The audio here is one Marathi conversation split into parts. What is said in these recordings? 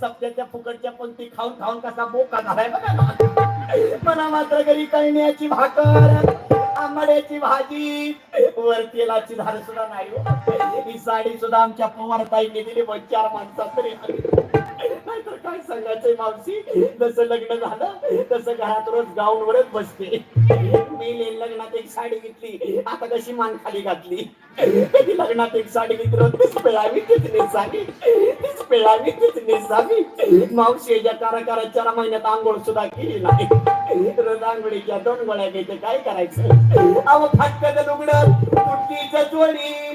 सप्त्याच्या फुकटच्या पंक्ती खाऊन खाऊन कसा बोका झालाय बघा मला मात्र घरी कळण्याची भाकर आंबाड्याची भाजी वर तेलाची धार सुद्धा नाही हो. ही. साडी सुद्धा आमच्या पवार ताईने दिली पण चार माणसात तरी. आली. काय सांगायचंय मावशी? जसं लग्न झालं तसं घरात रोज गाऊन वरच बसते. मी लग्नात एक साडी घेतली आता कशी मान खाली घातली? कधी लग्नात एक साडी घेतली रोज तीच पिळावी तीच नेसावी तीच पिळावी तीच नेसावी. मावशी याच्या काराकारा चार महिन्यात आंघोळ सुद्धा केली नाही. रोज आंघोळीच्या दोन गोळ्या घ्यायच्या काय करायचं? अहो फाटकन लुगडं तुटकीचं चोळी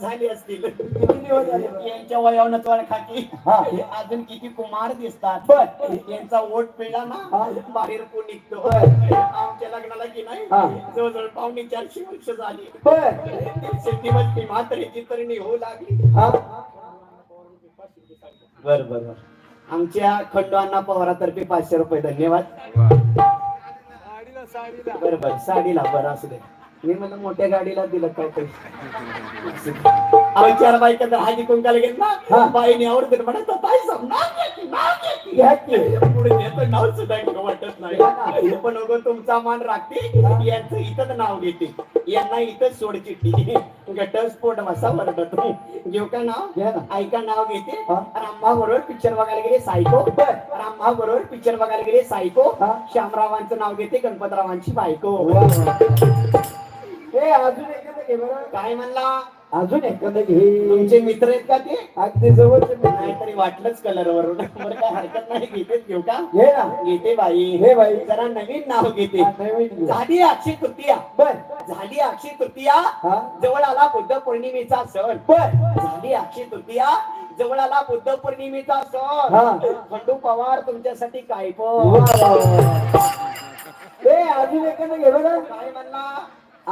झाले असतील. यांच्या वयावनं तोड खाती अजून किती कुमार दिसतात. यांचा वोट पिळला ना बाहेर कोण निघतो? आमच्या लग्नाला की नाही? जवळजवळ पावणे चारशे वर्ष झाली. दिवस ती म्हातारीची तरणी होऊ लागली. बर बर बर. आमच्या खंडोअण्णा पवारातर्फे पाचशे रुपये धन्यवाद. बर बर. साडीला बरं असू दे. मी म्हणलं मोठ्या गाडीला दिलं काय पैसे अहो चार बायका तर हाजी कुंकाला घेत ना बाईने आवडते म्हणत ताई साहेब, नाव घ्या की, नाव घ्या की." घ्या की. पुढे त्याचं नाव सुद्धा वाटत नाही. पण अगं तुमचा मान राखते. यांचं इथंच नाव घेते. यांना इथंच सोड चिठ्ठी घटस्फोट बसा वरडतो घेऊ का नाव? ऐका नाव घेते? रामभा बरोबर पिक्चर बघायला गेले सायको. रामभा बरोबर पिक्चर बघायला गेले सायको. श्यामरावांचं नाव घेते गणपतरावांची बायको. हे अजून एखादं घे बरं. काय म्हणला? अजून एखादं घे. तुमचे मित्र आहेत का ते? अगदी जवळचे मित्र. नाहीतरी वाटलंच कलर वरून बरं काय हरकत नाही. घेतेच घेऊ का? घे ना. घेते बाई. हे बाई. जरा नवीन नाव घेते. हा, नवीन घे. झाली अक्षय तृतीया. बर. झाली अक्षय तृतीया. हा. जवळ आला बुद्ध पौर्णिमेचा सण. बर. झाली अक्षय तृतीया. जवळ आला बुद्ध पौर्णिमेचा सण. खंडू पवार तुमच्यासाठी काय पण. वा, वा. अजून एखादं घे बरं. काय म्हणला?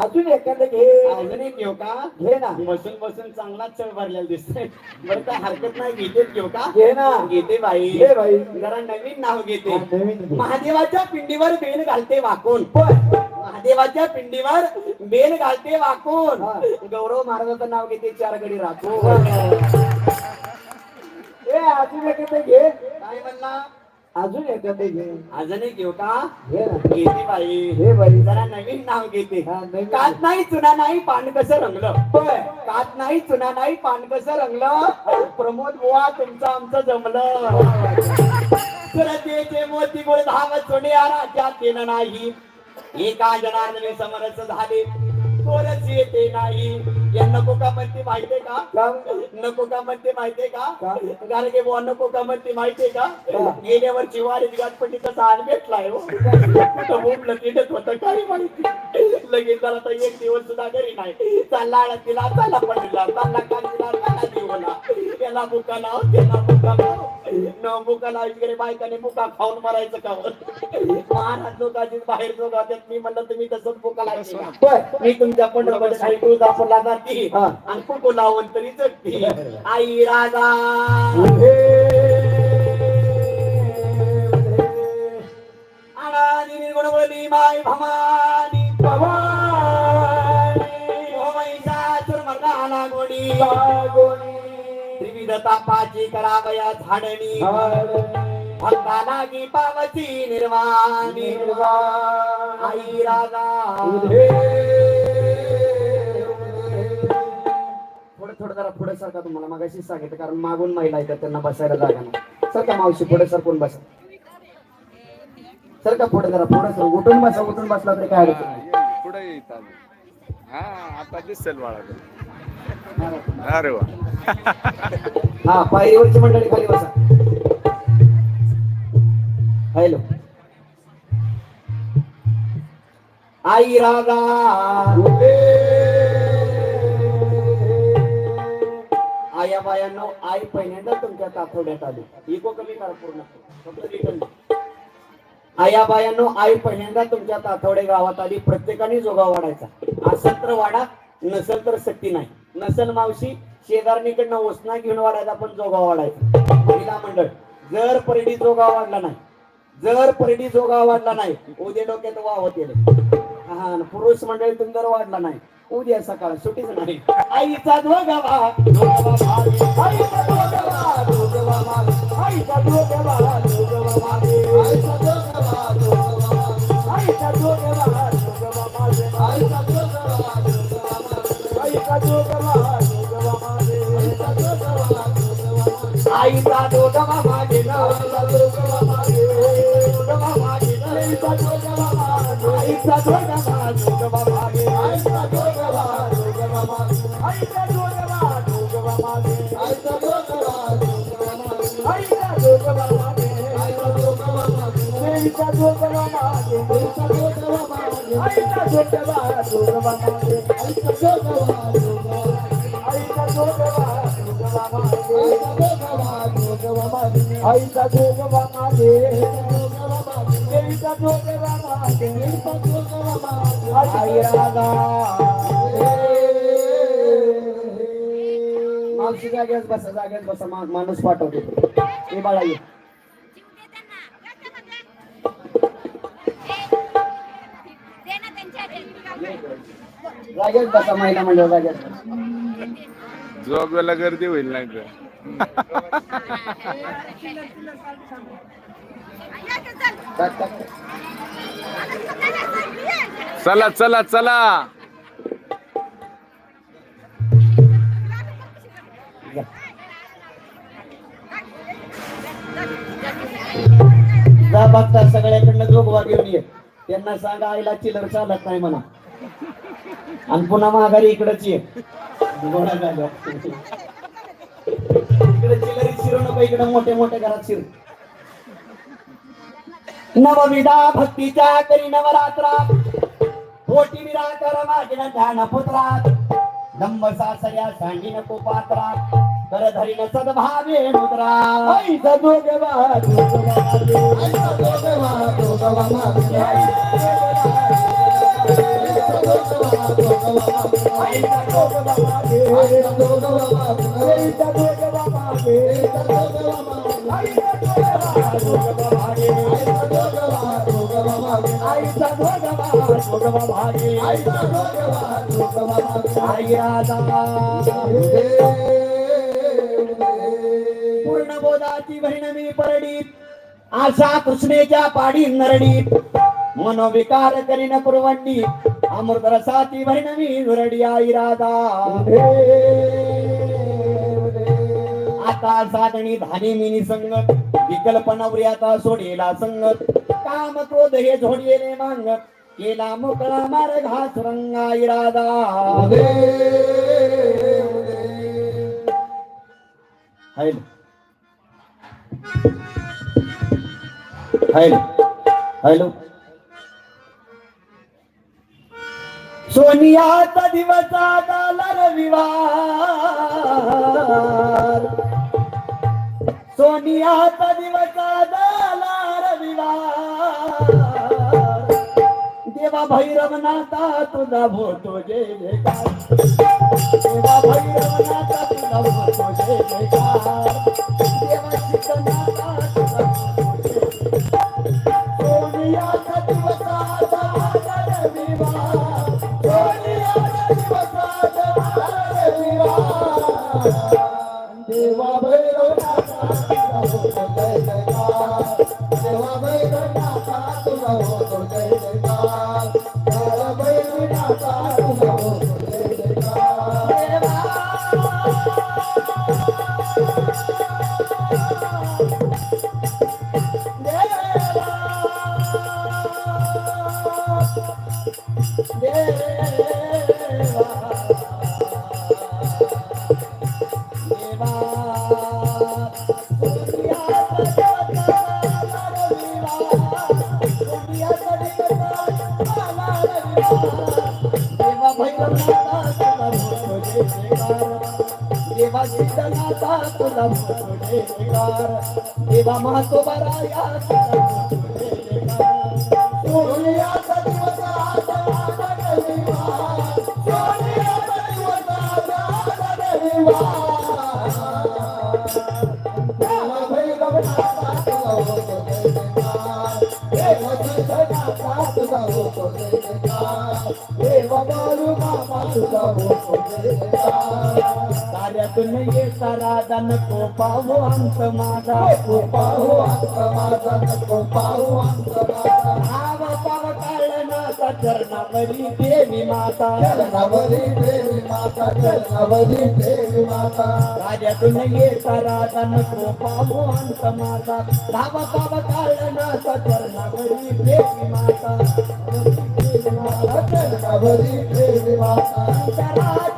अजून एखादं घे. अजून एक घेऊ का? घे ना. बसून बसून चांगलाच चढ भरलेला दिसतोय. बरं काय हरकत नाही घेतेच घेऊ का? घे ना. घेते बाई. घे बाई. जरा नवीन नाव घेते. नवीन घे. महादेवाच्या पिंडीवर बेल घालते वाकून. महादेवाच्या पिंडीवर बेल घालते वाकून. हा. गौरव महाराजाचं नाव घेते चार गडी राखून. हे अजून एखादं घे. काय म्हणला? अजून एखादं घे. अजून एक घेऊ का? घे ना. घेते बाई. घे बाई. जरा नवीन नाव घेते. हा, नवीन. कात नाही चुना नाही पान कसं रंगलं. बर कात नाही चुना नाही पान कसं रंगलं प्रमोद बुवा तुमचं आमचं जमलं. सुरतेचे मोती गोळ धाव सोने राजा केलं नाही. एका जनार्दने समरस झाले. कोरच येते नाही. या नको का म्हणते माहितीये का? नको का म्हणते माहितीये का? का? गाडगे बुवा नको का म्हणते माहितीये का? का? गेल्या वर्षी वारीत गणपतीचा सण भेटलाय हो. कुठं बोंबलं तिथेच होतं काय माहिती? लगेच जरा तर एक दिवस सुद्धा घरी नाही. चालला तिला चालला पडला चालला काढला चालला जीवला त्याला बुका लाव त्याला बुका लाव. न लावायची घरी बायकाने बुका खाऊन मरायचं का महाराज लोकांची बाहेर जो मी म्हणलं तुम्ही तसंच बुका लावायचं का? बर मी तुमच्या पंढरपूर तुळजापूरला जाते. हा. आणि कुकू लावून तरी जगते. आई राजा माय भवानी महिषासुर मर्दाना गोडी. तापाची करावया झाडणी भक्ताला की पावती निर्वाणी. आई राजा. थोडं थोडं जरा पुढे सरका तुम्हाला. मगाशी सांगितलं कारण मागून महिला येतात त्यांना बसायला जागा नाही. सरका मावशी पुढे सरकून बसा. सरका पुढे जरा पुढे सर उठून बसा उठून बसला तरी काय अडचण नाही. पुढे येत आले हा आता दिसेल बाळा अरे वा. हा पायरीवरची मंडळी खाली बसा. हॅलो. आई राधा. आया बायांनो आई पहिल्यांदा तुमच्या आठवड्यात आली. इको कमी करा पूर्ण. फक्त रिटर्न आया बायांनो आई पहिल्यांदा तुमच्या आठवडे गावात आली. प्रत्येकाने जोगा वाढायचा. असं तर वाडा नसेल तर सक्ती नाही. नसल मावशी शेजारणीकडनं ओसना घेऊन वाढायचा पण जोगा वाढायचा. महिला मंडळ जर परडी जोगा वाढला नाही जर परडी जोगा वाढला नाही उद्या डोक्यात वाहत येईल हा पुरुष मंडळी तुम्ही जर वाढला नाही उद्या सकाळ सुटीच नाही. आईचा दोघावा आईचा डोलवा मागेल डोलवा मागेल आईचा डोलवा आईचा डोलवा डोलवा मागेल आईचा डोलवा डोलवा मागेल आईचा डोलवा डोलवा मागेल आईचा डोलवा डोलवा मागेल आईचा डोलवा मागेल आईचा डोलवा मागेल आईचा डोलवा मागेल आईचा डोलवा मागेल आईचा डोलवा डोलवा मागेल आईचा डोलवा डोलवा मागेल आईचा डोलवा डोलवा मागेल आईचा दोघावा मागे देवीचा दोघावा मागे आई राधा मावशी जागेच बसा जागेच बसा मा- माणूस पाठवतो. हे बाळा ये. जागेच बसा महिला म्हणजे जागेच बसा. जोगला गर्दी होईल नाही तर चला चला चला. जा बघता सगळ्याकडनं जोगवा घेऊन ये. त्यांना सांगा आईला चिलर चालत नाही म्हणा. आणि पुन्हा माघारी इकडच ये. लोक इकडे मोठे मोठे घरात शिर. नवविधा भक्तीच्या करी नवरात्रा कोटी विरा माझ्या ध्यान पुत्रात. लंब सासऱ्या नको पात्रा कर धरीन सद्भावे मुद्रा ऐसा दोघे पूर्ण बोधाची बहिणमी परडीत आशा कृष्णेच्या पाडी नरडीत मनोविकार करीन पुरवंडीत अमृत रसाची बहीण मी दुरडी आई राधा आता साधणी धानी मिनी संगत विकल्प नवरी आता सोडेला संगत. काम क्रोध हे झोडलेले मांगत केला मोकळा मार्ग हा सुरंगा इरादा हॅलो हॅलो सोनियाचा दिवस आला रविवार. सोनियाचा दिवस आला रविवार. देवा भैरवनाथा तुझा भोतो जे देवा भैरवनाथा तुझा भोतो जे देवा भैरवनाथा तुला म्हणतो जयकार देवा सिद्धनाथा तुला म्हणतो जयकार देवा महातोबा तुला म्हणतो कार्यातून येता राजा नको पाहू अंत माझा नको पाहू अंत माझा नको पाहू अंत माझा पाव चरणावरी देवी माता चरणावरी देवी माता चरणावरी देवी माता येता नको पाहू अंत माझा पाव चरणावरी देवी माता चरणावरी देवी माता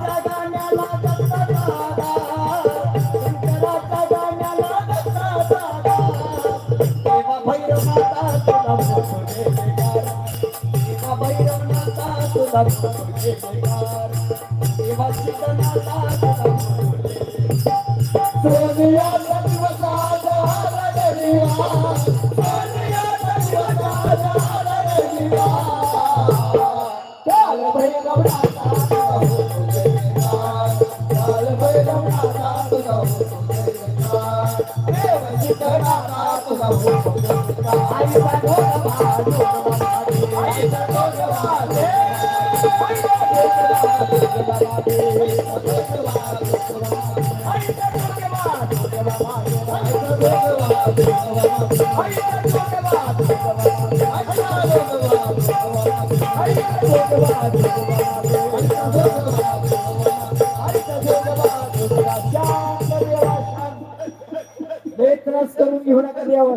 माता तुला मोठं जयकार देवा सिद्धनाथा तुला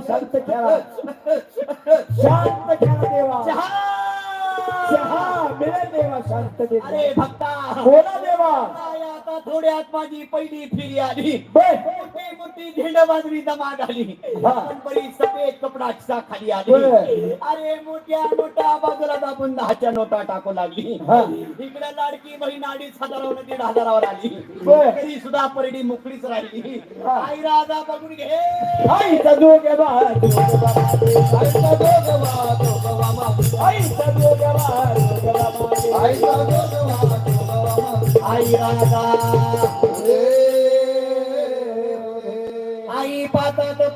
शांत खेळा बर. मोठी मोठी झेंड बाजरी जमा झाली. पण बरी सफेद कपडाचा खाली आली. अरे मोठ्या मोठ्या बाजूला दाबून दहाच्या नोटा टाकू लागली. इकडे लाडकी बहीण अडीच हजारावर दीड हजारावर आली. तरी सुद्धा परडी मोकळीच राहिली. आई राजा बघून घे. आईचा दोघे आईचा आई राजा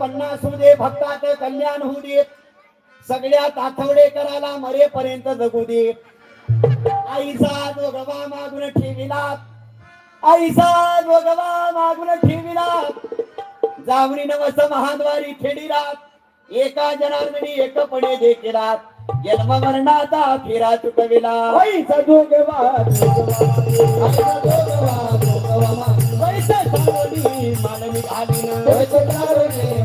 पन्नास दे भक्तात कल्याण होऊ दे सगळ्यात आठवडे करायला मरेपर्यंत जगू दे आईचा जोगवा मागून ठेविला. आईचा जोगवा मागून ठेविला. जावणी नवस महाद्वारी खेडीला. एका जनार्दनी एकपणे देखीला जन्म मरणाचा फिरा चुकविला. आईचा मानवी घालीन.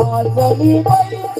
सिंहासनी बैसला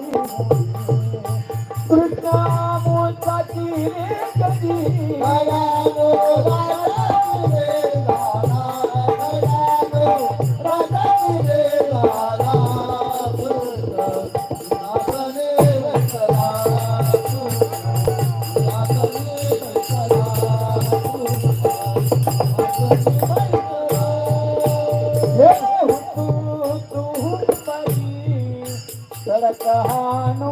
सड़कानो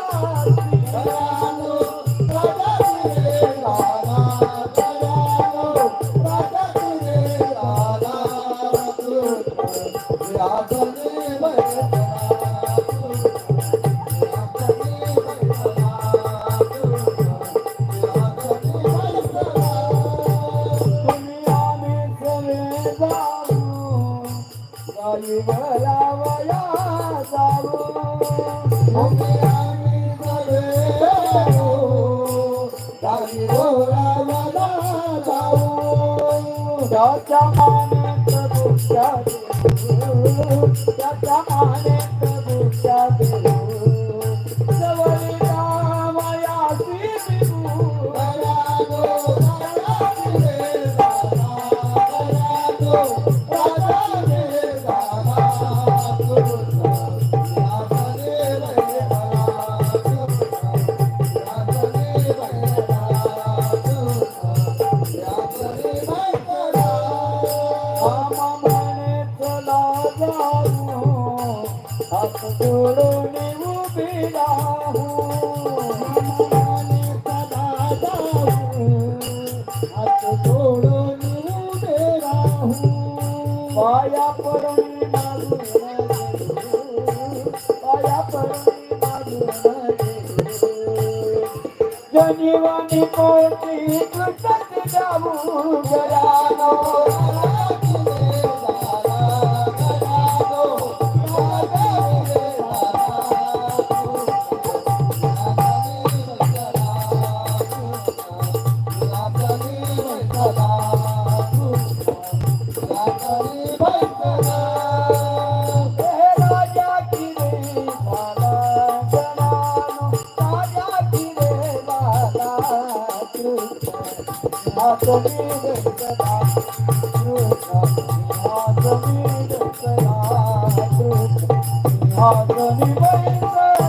त्याच्या माने प्रभू त्याच्या माने माया पड़ो माल माया पड़ो मालू जनीवानी पी I'm gonna make.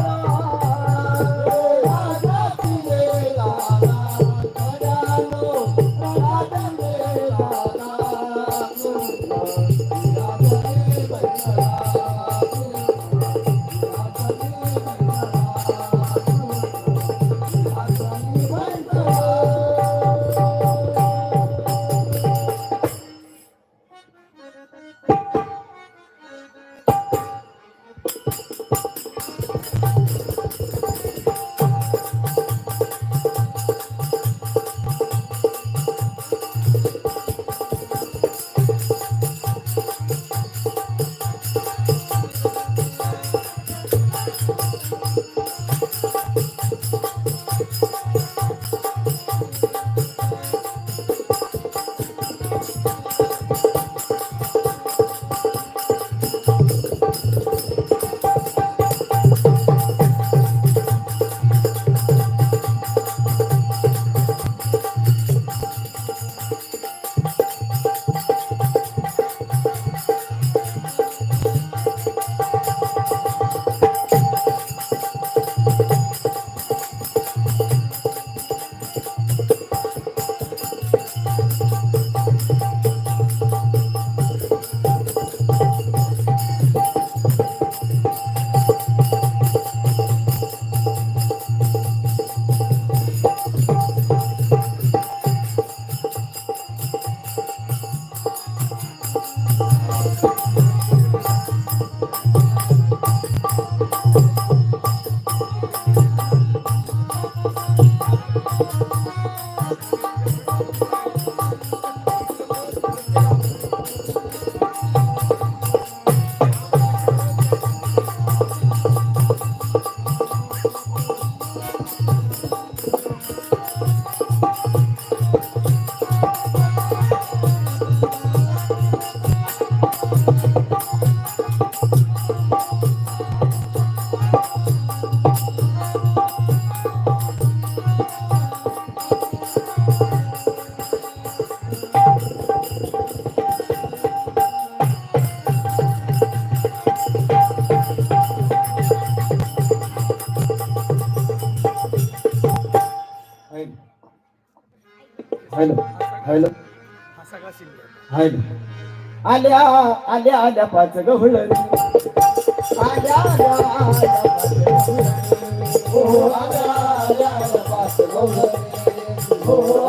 आल्या आल्या आल्या पाच गवळ. आल्या आल्या पाच गवळ. हो,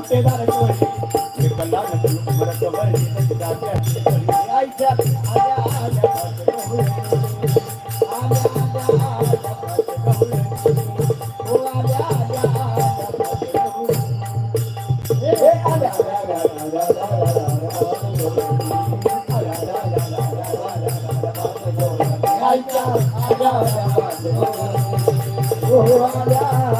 मोटेदार कोई ये कला न तू मर कबर जिंदगी जाके आई जा आजा आजा Oh, yeah.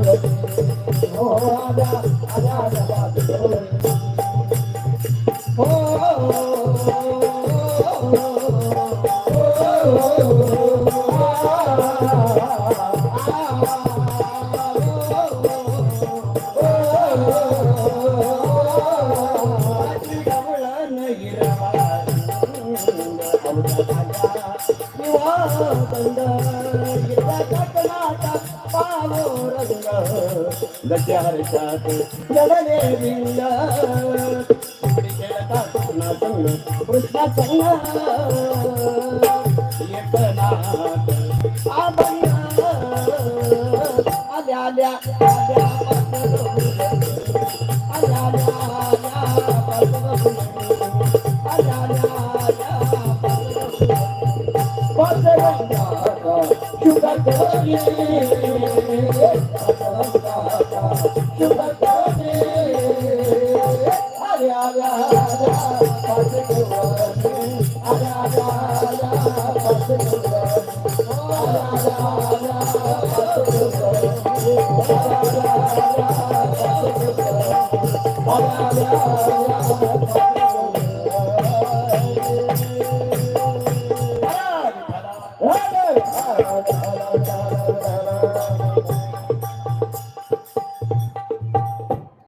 Oh, गट्यारशात जडले विंग कृष्णा संग एकनाथ आबंग। आल्या आल्या आल्या आल्या आल्या Thank Oh,